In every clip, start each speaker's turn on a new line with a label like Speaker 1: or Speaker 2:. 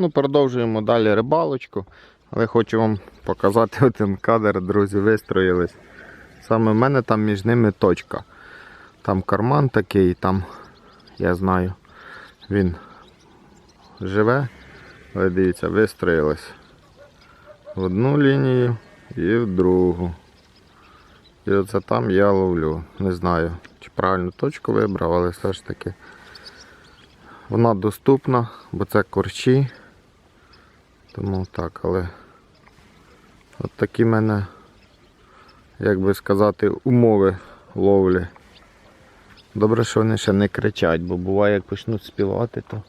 Speaker 1: Ну, продовжуємо далі рибалочку. Але хочу вам показати один кадр, друзі, вистроїлись. Саме в мене там між ними точка. Там карман такий, там, я знаю, він живе. Але дивіться, вистроїлись в одну лінію і в другу. І оце там я ловлю. Не знаю, чи правильну точку вибрав, але все ж таки вона доступна, бо це корчі. Тому так, але от такі в мене, як би сказати, умови ловлі. Добре, що вони ще не кричать, бо буває, як почнуть співати, то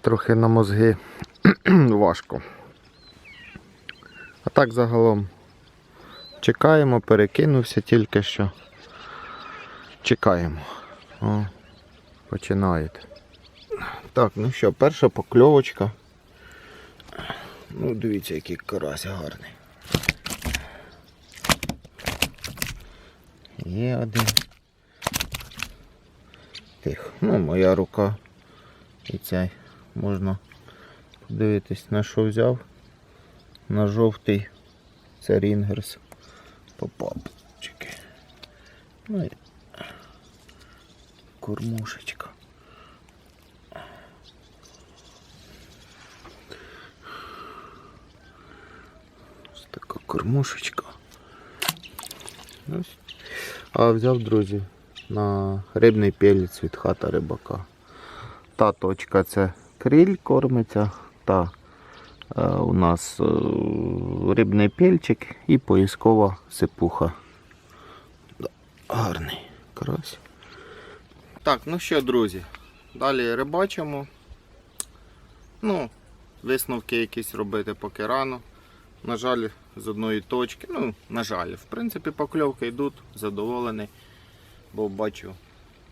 Speaker 1: трохи на мозги важко. А так загалом чекаємо, перекинувся тільки що. Чекаємо. О, починають. Так, ну що, перша покльовочка. Ну, дивіться, який карась гарний. Є один. Тихо. Ну, моя рука. І цей можна подивитись, на що взяв. На жовтий. Це рінгерс. Попав. Чекай. Ну і кормушечка. Ось така кормушечка. А взяв, друзі, на рибний пелець від хата рибака. Та точка це криль кормиться, та е, у нас е, рибний пельчик і поїскова сипуха. Гарний карась. Так, ну що, друзі, далі рибачимо. Ну, висновки якісь робити поки рано. На жаль, з одної точки. Ну, на жаль, в принципі, покльовки йдуть, задоволений. Бо бачу,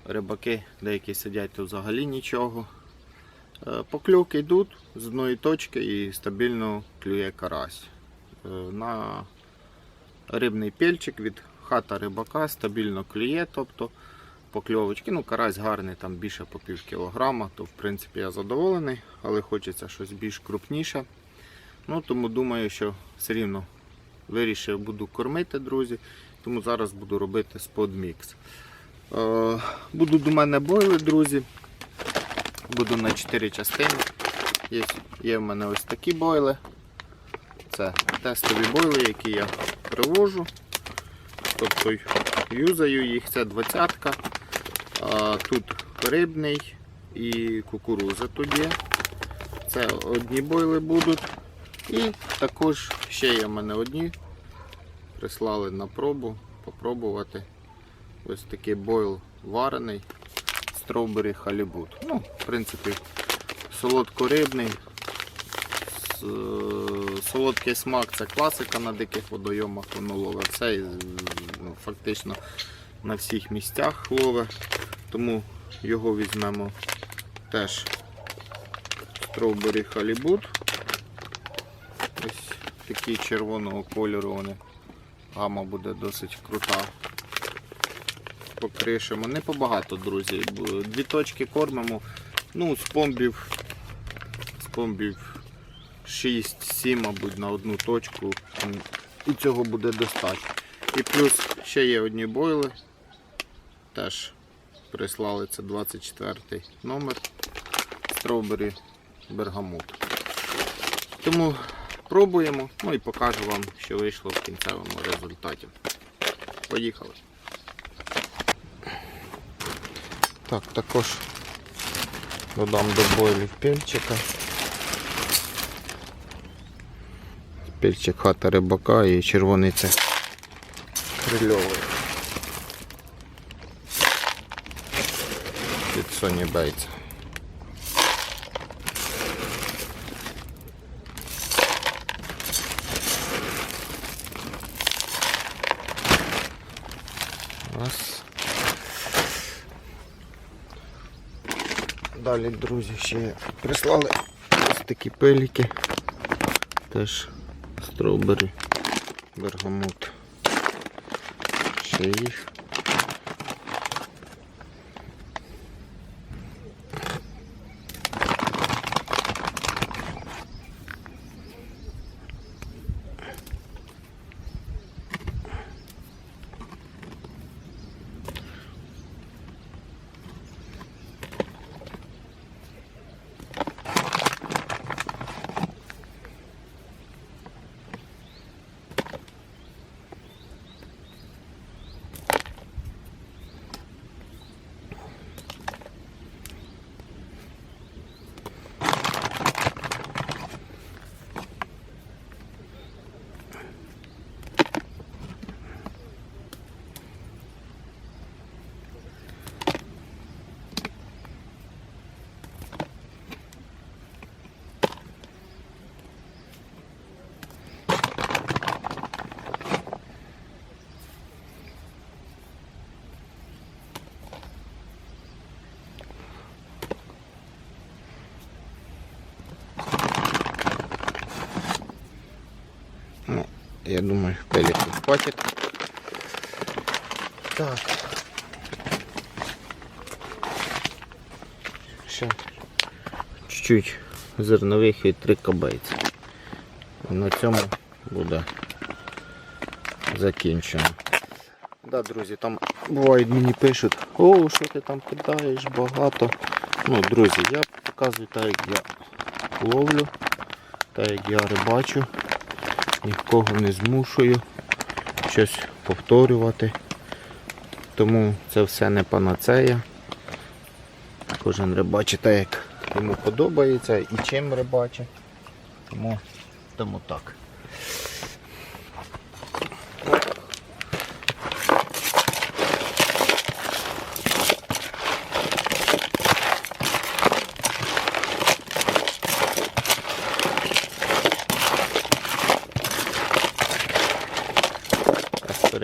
Speaker 1: рибаки деякі сидять тут взагалі нічого. Е, Покльовки йдуть з одної точки і стабільно клює карась. Е, На рибний пельчик від хата рибака стабільно клює, тобто покльовочки. Ну, карась гарний, там більше по пів кілограма, то в принципі я задоволений, але хочеться щось більш крупніше. Ну, тому думаю, що все рівно вирішив буду кормити, друзі. Тому зараз буду робити сподмікс. Е, Будуть до мене бойли, друзі. Буду на 4 частини. Є, є в мене ось такі бойли. Це тестові бойли, які я привожу. Тобто юзаю їх, це 20-ка. Тут рибний і кукуруза є. Це одні бойли будуть. І також ще є в мене одні. Прислали на пробу, попробувати. Ось такий бойл варений. Стrawberry халібут. Ну, в принципі, солодкорибний. Е, Солодкий смак це класика на диких водойомах, воно ловить і, ну, фактично на всіх місцях ловить. Тому його візьмемо теж Strawberry халібут. Такі червоного кольору вони. Гама буде досить крута. Покришимо. Не побагато, друзі. Дві точки кормимо. Ну, з помбів. З помбів 6-7, мабуть, на одну точку. І цього буде достатньо. І плюс ще є одні бойли. Теж прислали це 24 номер. Strawberry бергамут. Тому пробуємо, ну і покажу вам, що вийшло в кінцевому результаті. Поїхали. Так, також додам до бойлів пельчика. Пельчик хата рибака і червоний це крильовий. Від Sony Bates. Раз. Далі, друзі, ще прислали ось такі пеліки. Теж стробери, бергамут. Ще їх. Я думаю, пеліків хватить. Так. Ще чуть-чуть зернових і три кабейці. І на цьому буде закінчено. Да, друзі, там бувають мені пишуть, о, що ти там кидаєш, багато. Ну, друзі, я показую так, як я ловлю, так як я рибачу, нікого не змушую щось повторювати. Тому це все не панацея. Кожен рибачить так, як йому подобається і чим рибачить. Тому, тому так.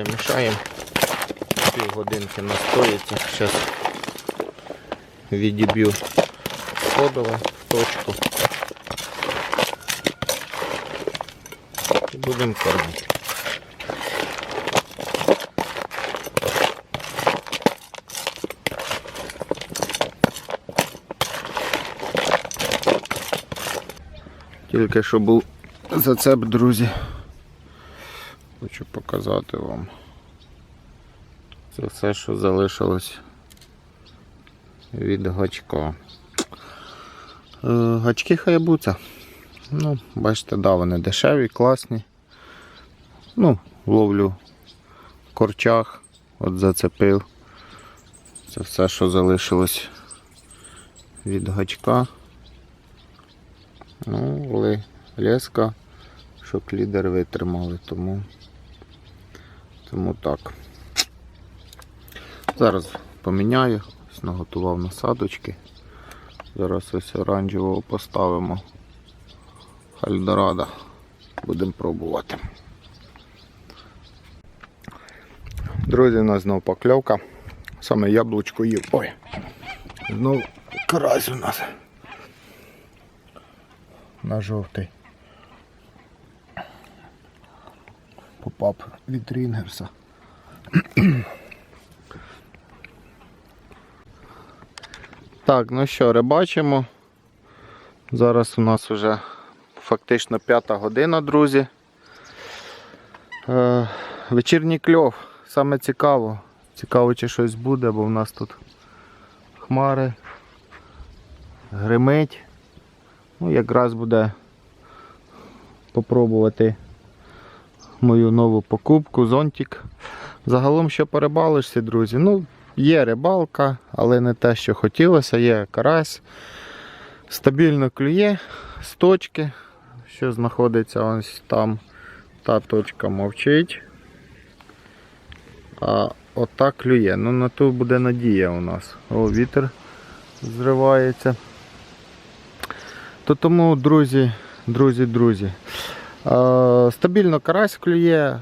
Speaker 1: Перемішаємо. Півгодинки настоїться. Зараз відіб'ю содове в точку. І будемо кормити. Тільки що був зацеп, друзі. Хочу показати вам. Це все, що залишилось від гачка. Е, Гачки хаябуца. Ну, бачите, да, вони дешеві, класні. Ну, ловлю в корчах, от зацепив. Це все, що залишилось від гачка. Ну, леска, щоб лідер витримали, тому, тому так. Зараз поміняю, ось наготував насадочки. Зараз ось оранжевого поставимо. Хальдорадо. Будемо пробувати. Друзі, у нас знову покльовка. Саме яблучко їв. Ой. Знов карась у нас. На жовтий. Попап від Рінгерса. Так, ну що, рибачимо. Зараз у нас вже фактично п'ята година, друзі. Е, вечірній кльов. Саме цікаво. Цікаво, чи щось буде, бо в нас тут хмари, гримить. Ну, якраз буде попробувати мою нову покупку, зонтик. Загалом, що порибалишся, друзі. Ну, є рибалка, але не те, що хотілося. Є карась. Стабільно клює з точки, що знаходиться ось там. Та точка мовчить. А отак клює. Ну на ту буде надія у нас. О, вітер зривається. То тому, друзі, друзі, друзі. Е, стабільно карась клює. Е,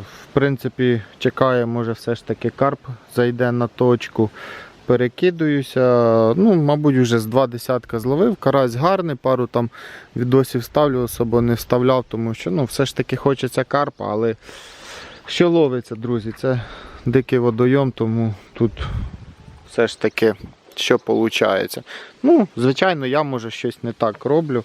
Speaker 1: в принципі, чекає, може все ж таки карп зайде на точку. Перекидуюся. Ну, мабуть, вже з два десятка зловив. Карась гарний, пару там відосів ставлю, особо не вставляв, тому що ну, все ж таки хочеться карпа, але що ловиться, друзі, це дикий водойом, тому тут все ж таки що виходить. Ну, звичайно, я може щось не так роблю,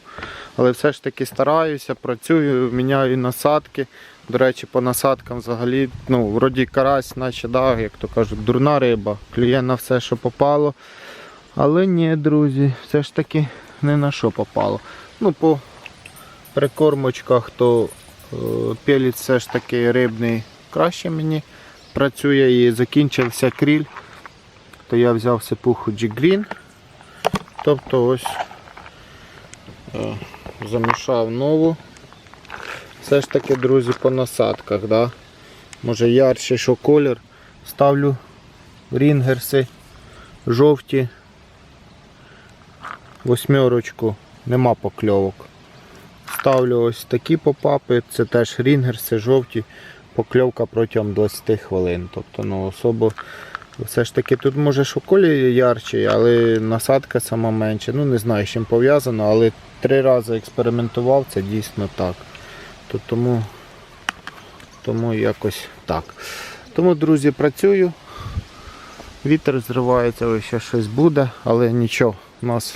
Speaker 1: але все ж таки стараюся, працюю, міняю насадки. До речі, по насадкам взагалі, ну, вроді карась, наче, да, як то кажуть, дурна риба, клює на все, що попало. Але ні, друзі, все ж таки не на що попало. Ну, по прикормочках, то е, пелець все ж таки рибний краще мені працює і закінчився кріль, то я взяв сипуху G-Green. Тобто ось е, замішав нову. Все ж таки, друзі, по насадках, да? може ярче, що колір. Ставлю рінгерси жовті, восьмерочку, нема покльовок. Ставлю ось такі попапи, це теж рінгерси жовті, покльовка протягом 20 хвилин. Тобто ну, особо все ж таки тут може що колір ярчий, але насадка сама менша. Ну не знаю з чим пов'язано, але три рази експериментував, це дійсно так. То тому тому якось так. Тому, друзі, працюю. Вітер зривається, ось ще щось буде, але нічого, у нас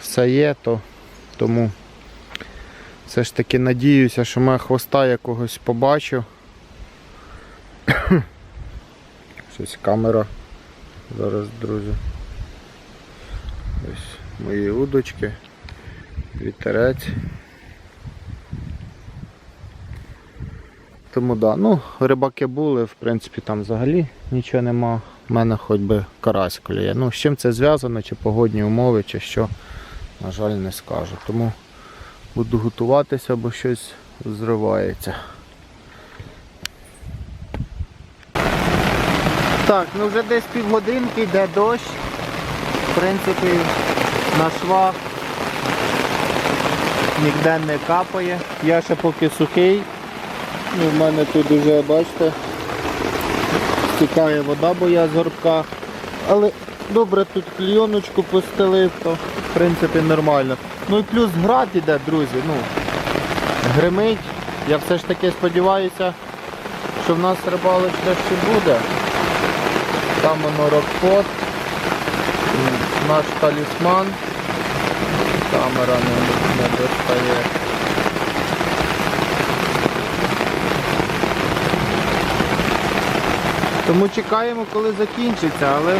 Speaker 1: все є, то тому все ж таки надіюся, що ми хвоста якогось побачу. Щось камера. Зараз, друзі. Ось мої удочки, вітерець. Тому да, ну, рибаки були, в принципі, там взагалі нічого нема. У мене хоч би карась клює. Ну, з чим це зв'язано, чи погодні умови, чи що, на жаль, не скажу. Тому буду готуватися, бо щось зривається. Так, ну вже десь півгодинки йде дощ. В принципі, на швах ніде не капає. Я ще поки сухий. Ну, в мене тут вже, бачите, стікає вода, бо я з горбка. Але добре тут клійоночку постелив, то в принципі нормально. Ну і плюс град іде, друзі. ну, Гримить. Я все ж таки сподіваюся, що в нас рибалочка ще буде. Там воно рокпот, м, наш талісман. Камера не, не достає. Тому чекаємо, коли закінчиться, але.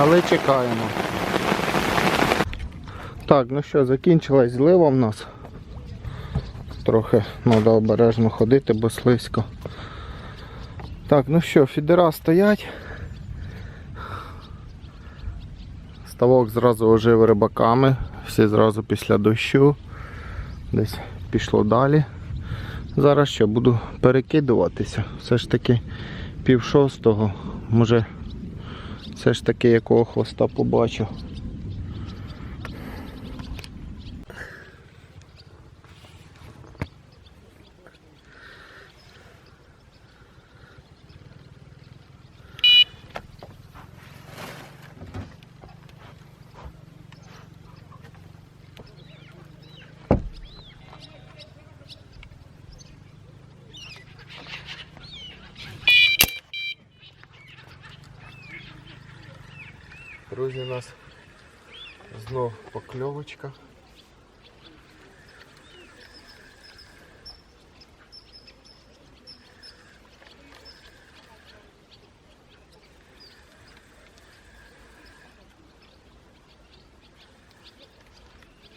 Speaker 1: Але чекаємо. Так, ну що, закінчилась злива в нас. Трохи треба обережно ходити, бо слизько. Так, ну що, фідера стоять. Ставок зразу ожив рибаками, всі зразу після дощу. Десь пішло далі. Зараз що, буду перекидуватися. Все ж таки пів шостого, може все ж таки якого хвоста побачу. Друзі, у нас знов покльовочка.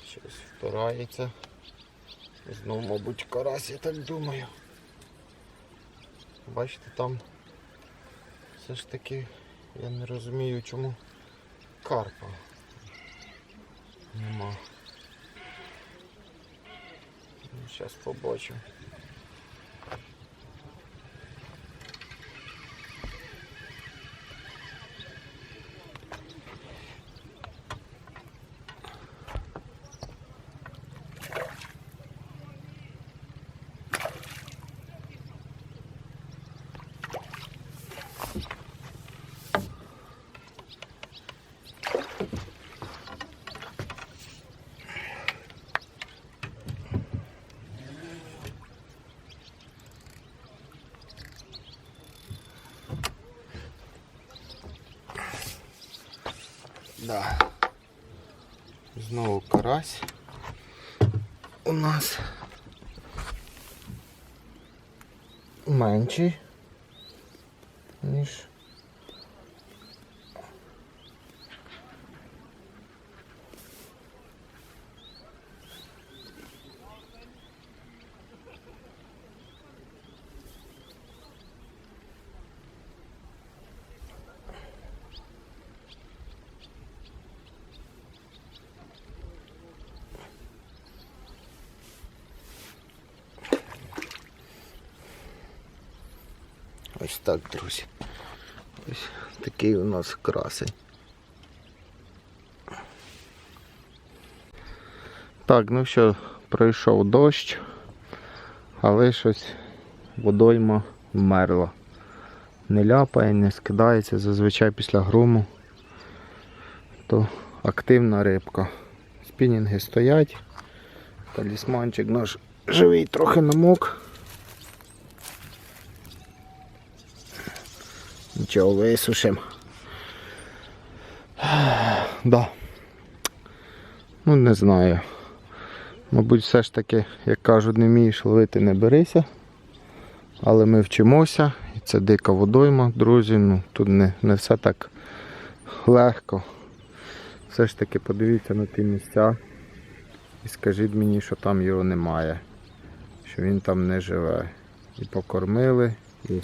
Speaker 1: Щось вторається. Знов, мабуть, карась, я так думаю. Бачите, там все ж таки я не розумію чому карпа нема. Зараз побачимо. Да. Знову карась у нас менший, Ось так, друзі. Ось такий у нас красень. Так, ну що, пройшов дощ, але щось водойма вмерла. Не ляпає, не скидається, зазвичай після грому, то активна рибка. Спінінги стоять, Талісманчик наш живий трохи намок. Нічого висушимо. Да. Ну, не знаю. Мабуть, все ж таки, як кажуть, не вмієш ловити, не берися. Але ми вчимося, і це дика водойма, друзі. Ну, тут не, не все так легко. Все ж таки подивіться на ті місця і скажіть мені, що там його немає, що він там не живе. І покормили, і,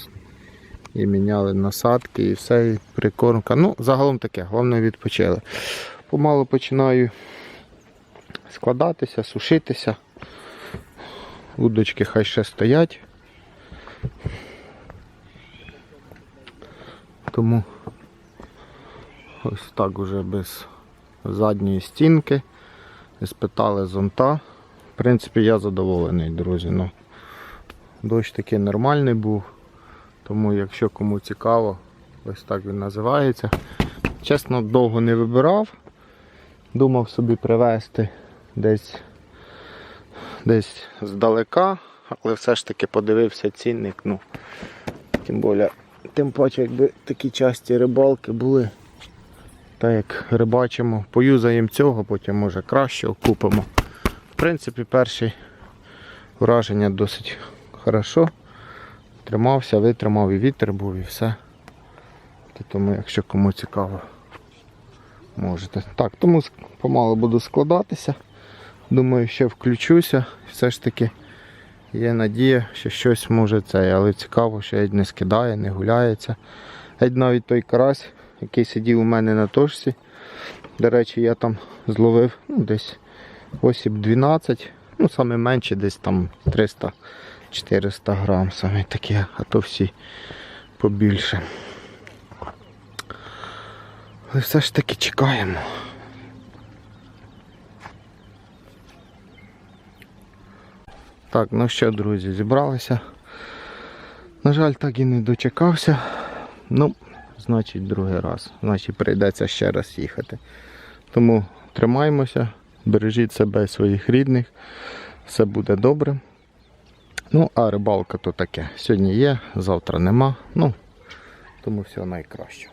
Speaker 1: і міняли насадки, і все, і прикормка. Ну, загалом таке, головне відпочили. Помалу починаю складатися, сушитися. Удочки хай ще стоять. Тому ось так уже без задньої стінки. Спитали зонта. В принципі, я задоволений, друзі. Ну, дощ такий нормальний був. Тому якщо кому цікаво, ось так він називається. Чесно, довго не вибирав. Думав собі привезти десь, десь здалека, але все ж таки подивився цінник. Ну, тим більше, тим паче, якби такі часті рибалки були. Так як рибачимо, поюзаємо цього, потім може краще купимо. В принципі, перші враження досить хорошо. Тримався, витримав і вітер був і все. Тому, якщо кому цікаво, можете. Так, тому помалу буду складатися. Думаю, ще включуся. Все ж таки є надія, що щось може це, але цікаво, що геть не скидає, не гуляється. Геть навіть той карась, який сидів у мене на точці. До речі, я там зловив ну, десь осіб 12, ну саме менше десь там 300-400 грам, саме таке, а то всі побільше. Але все ж таки чекаємо. Так, ну що, друзі, зібралися. На жаль, так і не дочекався. Ну, значить, другий раз. Значить, прийдеться ще раз їхати. Тому тримаємося, бережіть себе і своїх рідних. Все буде добре. Ну, а рибалка то таке. Сьогодні є, завтра нема. Ну, тому всього найкраще.